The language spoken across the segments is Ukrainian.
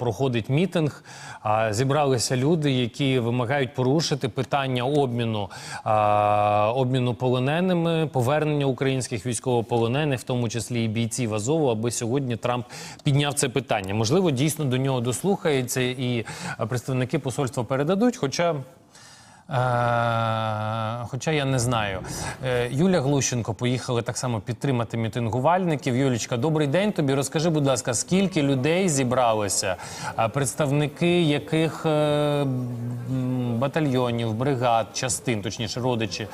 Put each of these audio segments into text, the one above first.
проходить мітинг. Зібралися люди, які вимагають порушити питання обміну обміну полоненими, повернення українських військовополонених, в тому числі і бійців Азову, аби сьогодні Трамп підняв це питання. Можливо, дійсно до нього дослухається, і представники посольства передадуть. Хоча Хоча я не знаю. Е, Юля Глущенко поїхала так само підтримати мітингувальників. Юлічка, добрий день тобі. Розкажи, будь ласка, скільки людей зібралося? Представники яких е, батальйонів, бригад, частин, точніше, родичі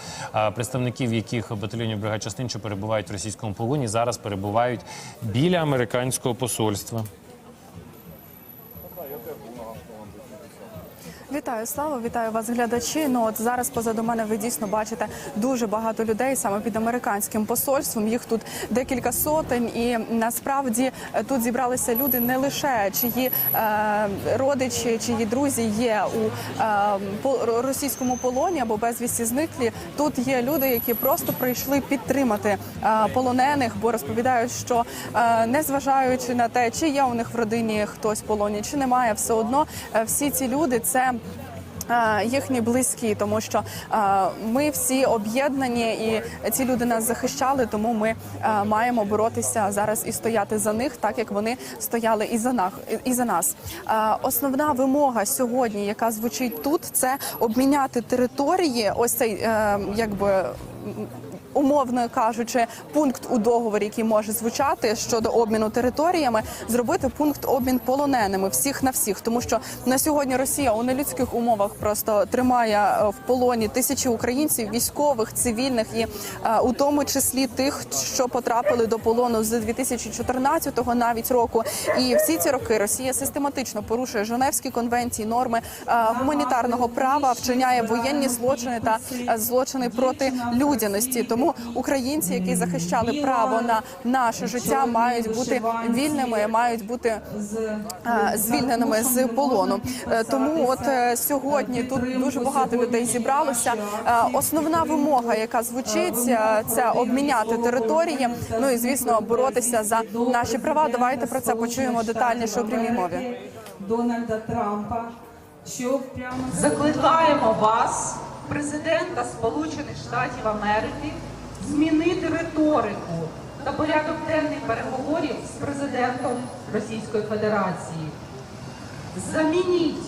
представників яких батальйонів бригад частин, що перебувають в російському полоні, зараз перебувають біля американського посольства. Вітаю, Слава, вітаю вас, глядачі. Ну от зараз позаду мене ви дійсно бачите дуже багато людей саме під американським посольством. Їх тут декілька сотень, і насправді е, тут зібралися люди не лише чиї е, родичі, чиї друзі є у е, російському полоні або безвісті зниклі. Тут є люди, які просто прийшли підтримати е, полонених, бо розповідають, що е, незважаючи на те, чи є у них в родині хтось в полоні, чи немає, все одно е, всі ці люди це. Е, Їхні близькі, тому що е, ми всі об'єднані, і ці люди нас захищали. Тому ми е, маємо боротися зараз і стояти за них, так як вони стояли і за нас. І за нас. Основна вимога сьогодні, яка звучить тут, це обміняти території. Ось цей якби. Умовно кажучи, пункт у договорі, який може звучати щодо обміну територіями, зробити пункт обмін полоненими всіх на всіх, тому що на сьогодні Росія у нелюдських умовах просто тримає е, в полоні тисячі українців, військових, цивільних і е, у тому числі тих, що потрапили до полону з 2014-го навіть року. І всі ці роки Росія систематично порушує Женевські конвенції, норми е, гуманітарного права, вчиняє воєнні злочини та злочини проти людяності. Тому українці, які захищали право на наше життя, мають бути вільними, мають бути е, звільненими з полону. Е, Тому от е, сьогодні тут дуже багато людей зібралося. Е, Основна вимога, яка звучить, е, це обміняти території. Ну і звісно, боротися за наші права. Давайте про це почуємо детальніше у прямій мові. Дональда Трампа, що прямо Закликаємо вас, президента Сполучених Штатів Америки, змінити риторику та порядок денних переговорів з президентом Російської Федерації. Замініть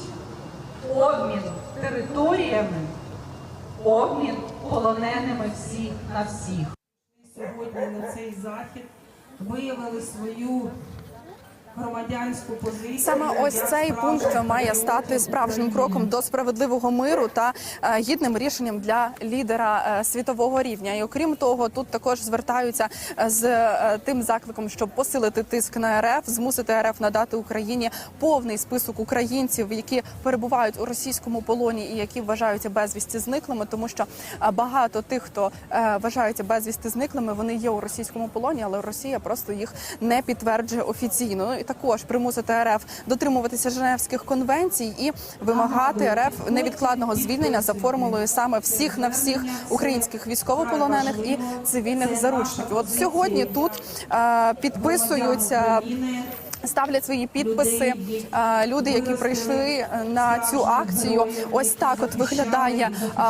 обмін територіями, обмін полоненими всіх на всіх. сьогодні на цей захід виявили свою громадянську позицію. Саме ось цей пункт має стати справжнім кроком до справедливого миру та е, гідним рішенням для лідера е, світового рівня. І окрім того, тут також звертаються е, з тим закликом, щоб посилити тиск на РФ, змусити РФ надати Україні повний список українців, які перебувають у російському полоні і які вважаються безвісті зниклими, тому що багато тих, хто вважаються безвісти зниклими, вони є у російському полоні, але Росія просто їх не підтверджує офіційно. І також примусити РФ дотримуватися Женевських конвенцій і вимагати РФ невідкладного звільнення за формулою саме всіх на всіх українських військовополонених і цивільних заручників. От сьогодні тут е, підписуються. Ставлять свої підписи е, люди, які прийшли на цю акцію. Ось так от виглядає е,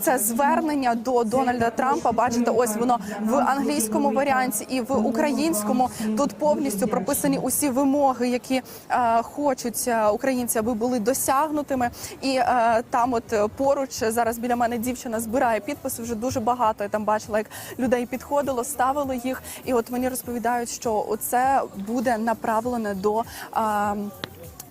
це звернення до Дональда Трампа. Бачите, ось воно в англійському варіанті і в українському. Тут повністю прописані усі вимоги, які е, хочуть е, українці, аби були досягнутими. І е, там, от е, поруч зараз біля мене дівчина збирає підписи. Вже дуже багато. Я там бачила, як людей підходило, ставило їх. І от мені розповідають, що це буде направлене до.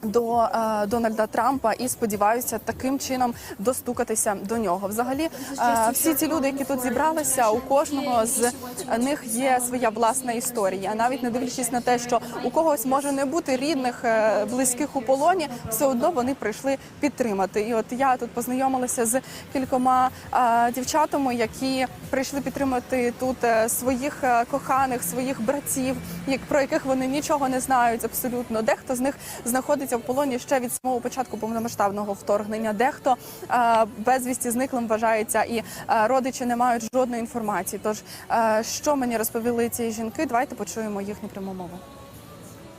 До е, Дональда Трампа і сподіваюся таким чином достукатися до нього. Взагалі, е, всі ці люди, які тут зібралися, у кожного з них є своя власна історія. Навіть не дивлячись на те, що у когось може не бути рідних, е, близьких у полоні, все одно вони прийшли підтримати. І от я тут познайомилася з кількома е, дівчатами, які прийшли підтримати тут е, своїх е, коханих, своїх братів, як про яких вони нічого не знають абсолютно. Дехто з них знаходиться в полоні ще від самого початку повномасштабного вторгнення. Дехто е, безвісті зниклим вважається, і е, родичі не мають жодної інформації. Тож, е, що мені розповіли ці жінки, давайте почуємо їхню пряму мову.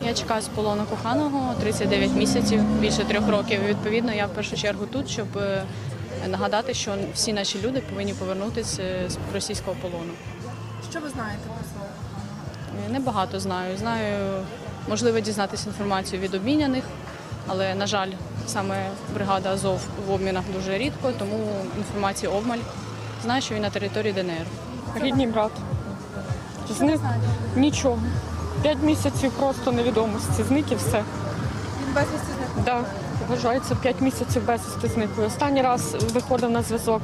Я чекаю з полону коханого 39 місяців, більше трьох років. Відповідно, я в першу чергу тут, щоб нагадати, що всі наші люди повинні повернутися з російського полону. Що ви знаєте про свого? Е, Небагато знаю. Знаю, можливо, дізнатися інформацію від обміняних, але, на жаль, саме бригада Азов в обмінах дуже рідко, тому інформації обмаль. Знаю, що він на території ДНР. Рідний брат. Зник нічого. П'ять місяців просто невідомості. Зник і все. Він безвісті зник. Да. Вважається п'ять місяців безвісти зниклий. Останній раз виходив на зв'язок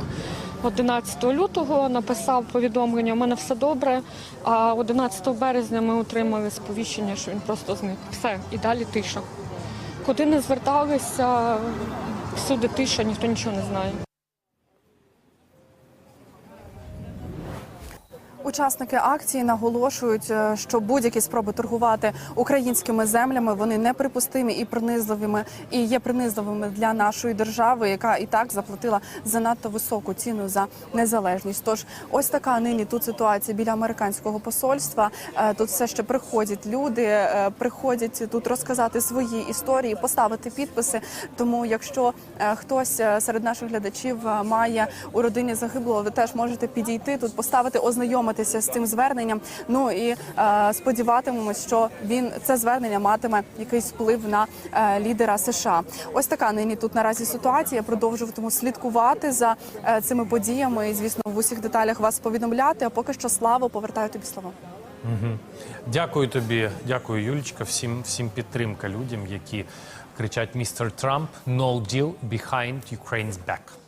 11 лютого, написав повідомлення, у мене все добре. А 11 березня ми отримали сповіщення, що він просто зник. Все, і далі тиша. Куди не зверталися, всюди тиша, ніхто нічого не знає. Учасники акції наголошують, е, що будь-які спроби торгувати українськими землями вони неприпустимі і принизливими, і є принизливими для нашої держави, яка і так заплатила занадто високу ціну за незалежність. Тож ось така нині тут ситуація біля американського посольства. Е, Тут все ще приходять люди, е, приходять тут розказати свої історії, поставити підписи. Тому, якщо хтось серед наших глядачів має у родині загиблого, ви теж можете підійти тут, поставити, ознайомитися з цим зверненням. Ну і е, сподіватимемось, що він це звернення матиме якийсь вплив на е, лідера США. Ось така нині тут наразі ситуація. Продовжуватиму слідкувати за е, цими подіями і, звісно, в усіх деталях вас повідомляти. А поки що славу повертаю тобі слово. Дякую тобі, дякую, Юлічка. Всім, всім підтримка людям, які кричать «Містер Трамп, no deal behind Ukraine's back».